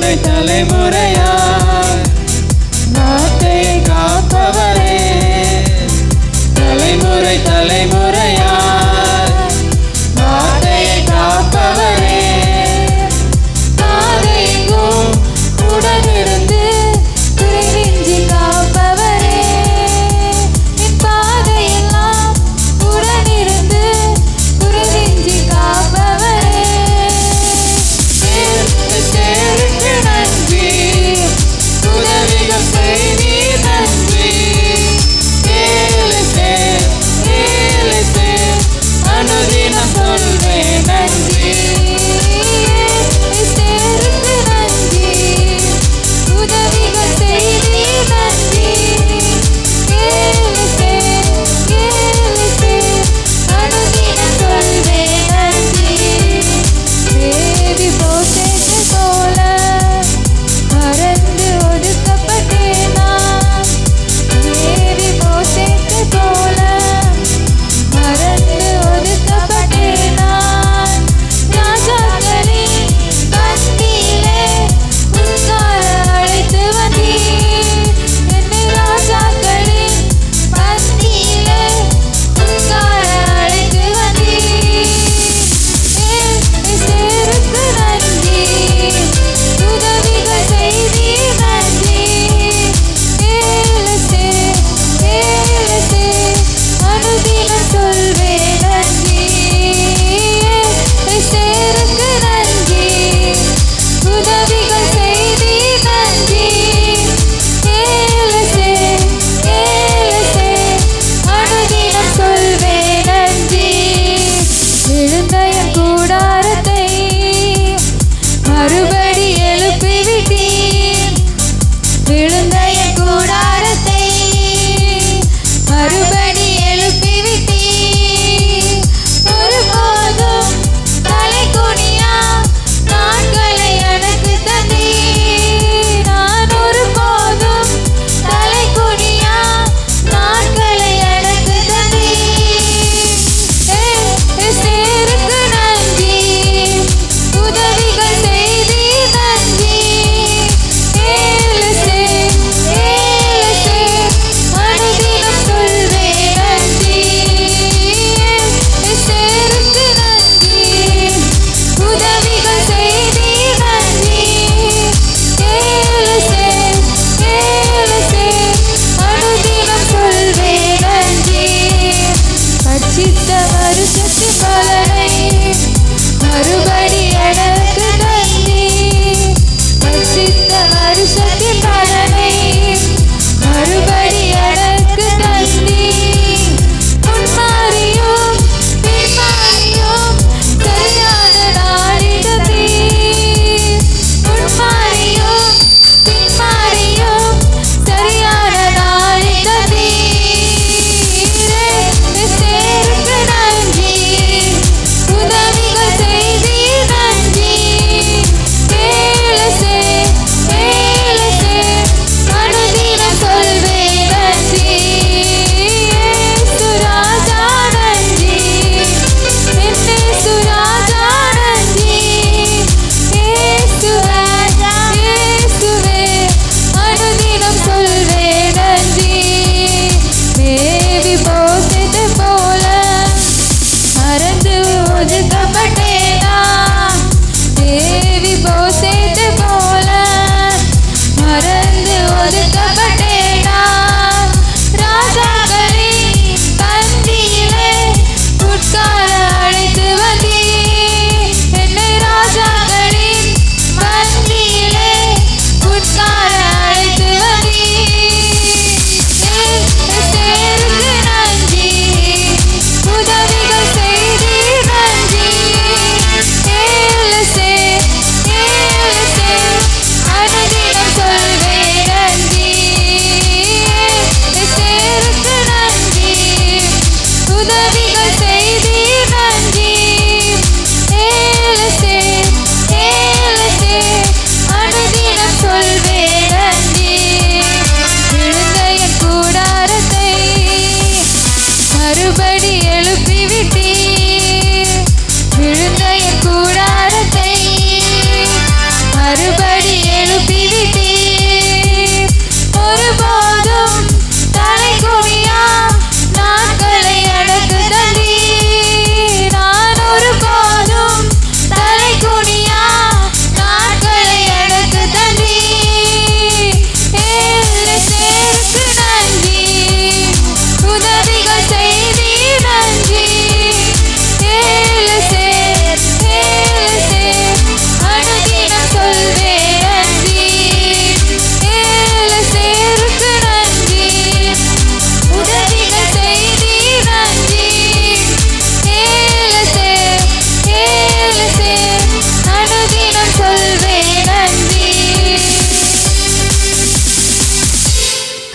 தலைமுறை தலைமுறையா? நாட்டை காப்பவரே. தலைமுறை தலைமுறையா? மறுபடி சித்த வருஷத்தின் பலனை மறுபடி மறுபடி எழுப்பிவிட்டீர். விழுந்த